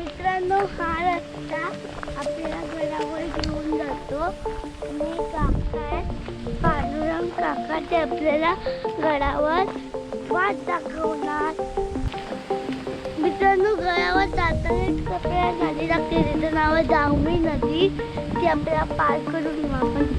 मित्रांनो हा रस्ता आपल्या घरावर घेऊन जातो. आणि काका पांडुरंग काका ते आपल्याला गडावर वाट दाखवणार. मित्रांनो गडावर जाताना आपल्याला नदी लागते तिचं नाव आहे जावमी नदी ती आपल्याला पार करून आपण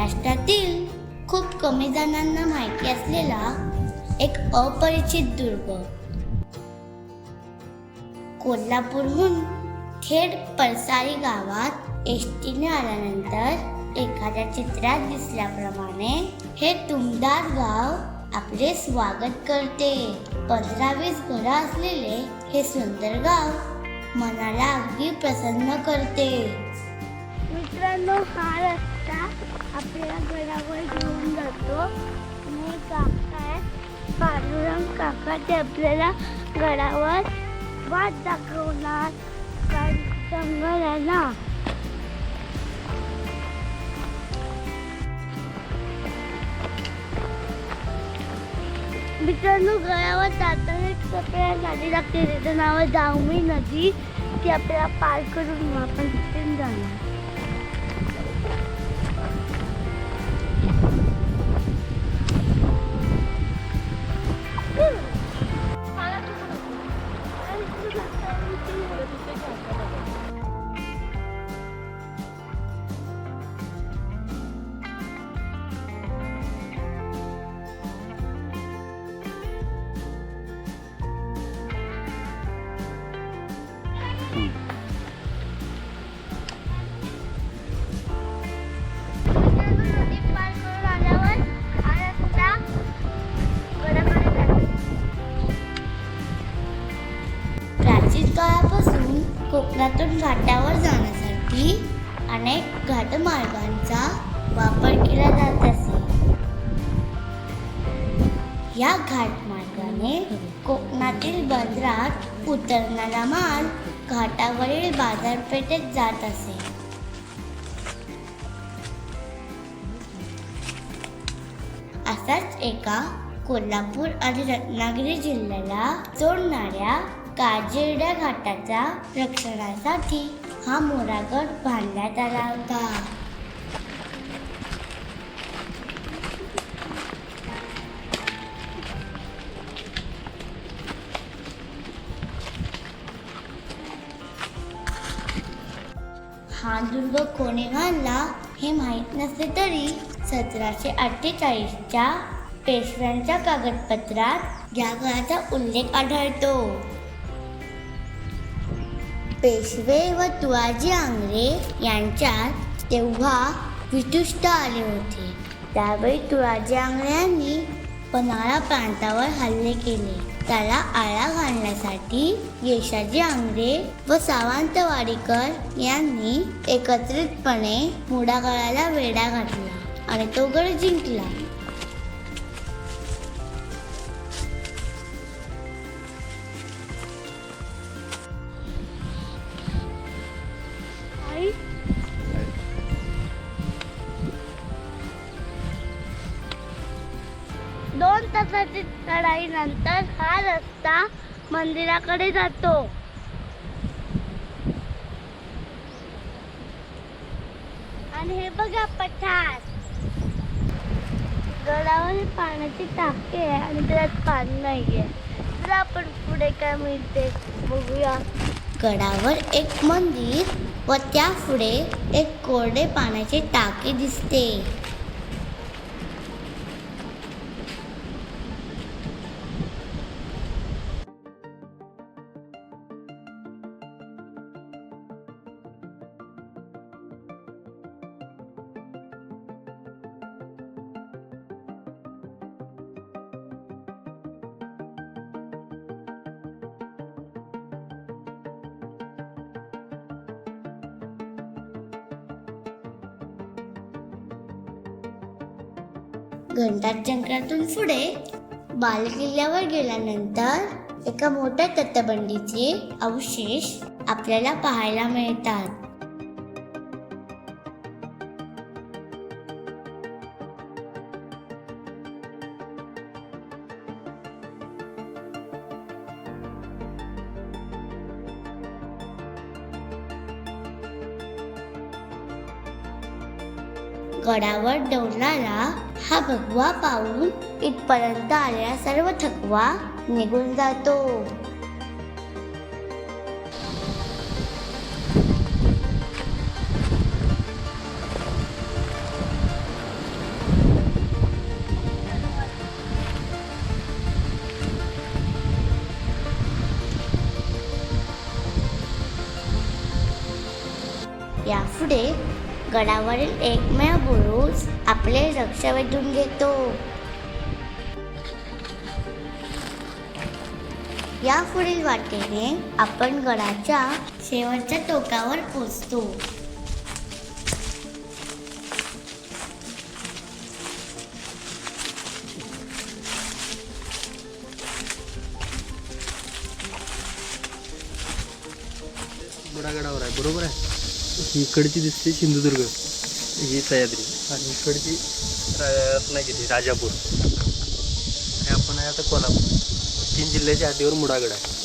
महाराष्ट्रातील खूप कमी जणांना माहिती असलेला एक अपरिचित दुर्ग. कोल्हापूरहून थेट पळसारी गावात एस टीने आल्यानंतर एखाद्या चित्रात दिसल्याप्रमाणे हे तुमदार गाव आपले स्वागत करते. पंधरा वीस घरं असलेले हे सुंदर गाव मनाला अगदी प्रसन्न करते. मित्रांनो हा रस्ता आपल्या घरावर घेऊन जातो. आणि काका आहे. पांडुरंग काका ते आपल्याला गडावर वाट दाखवणार. कारण जंगल आहे ना. मित्रांनो गडावर जाताना एक आपल्याला नदी लागते. तिचं नाव आहे जावमी नदी. ती आपल्याला पार करून आपण तिथे जाणार. कोकणातून घाटावर जाण्यासाठी अनेक घाटमार्गांचा वापर केला जात असे. या घाटमार्गाने कोकणातील बंदरात उतरणारा माल घाटावरील बाजारपेठेत जात असे. असाच एका कोल्हापूर आणि रत्नागिरी जिल्ह्याला जोडणाऱ्या काजिरड्या घाटाच्या रक्षणासाठी हा मोरागड बांधण्यात आला होता. हा दुर्ग कोणी बांधला हे माहीत नसले तरी सतराशे अठ्ठेचाळीसच्या पेशव्यांच्या कागदपत्रात या काळाचा उल्लेख आढळतो. पेशवे व तुळाजी आंग्रे यांच्यात तेव्हा वितुष्ट आले होते. त्यावेळी तुळाजी आंगळ्यांनी पन्हाळा प्रांतावर हल्ले केले. त्याला आळा घालण्यासाठी येशाजी आंग्रे व सावंतवाडीकर यांनी एकत्रितपणे मुडागळाला वेढा घातला आणि तो गड जिंकला. चढाईनंतर हा रस्ता मंदिराकडे जातो. आणि हे बघा पठार. गडावर पाण्याची टाकी आहे आणि त्यात पाणी नाहीये. तर आपण पुढे काय मिळते बघूया. गडावर एक मंदिर व त्या पुढे एक कोरडे पाण्याची टाकी दिसते. घंटाट जंगलातून पुढे बालकिल्ल्यावर गेल्यानंतर एका मोठ्या तटबंदीचे अवशेष आपल्याला पाहायला मिळतात. गडावर डोलणारा हा भगवा पाहून इथपर्यंत आलेला सर्व थकवा निघून जातो. यापुढे गडावरील एकमेव बुरुज आपले लक्ष वेधून घेतो. या पुढील वाटेने आपण गडाच्या शेवटच्या टोकावर पोचतो. बुडागडावर आहे बरोबर आहे? ही इकडची दिसते सिंधुदुर्ग. ही सह्याद्री. आणि इकडची रत्नागिरी राजापूर. आणि आपण आहे आता कोल्हापूर. तीन जिल्ह्याच्या हद्दीवर मुडागड आहे.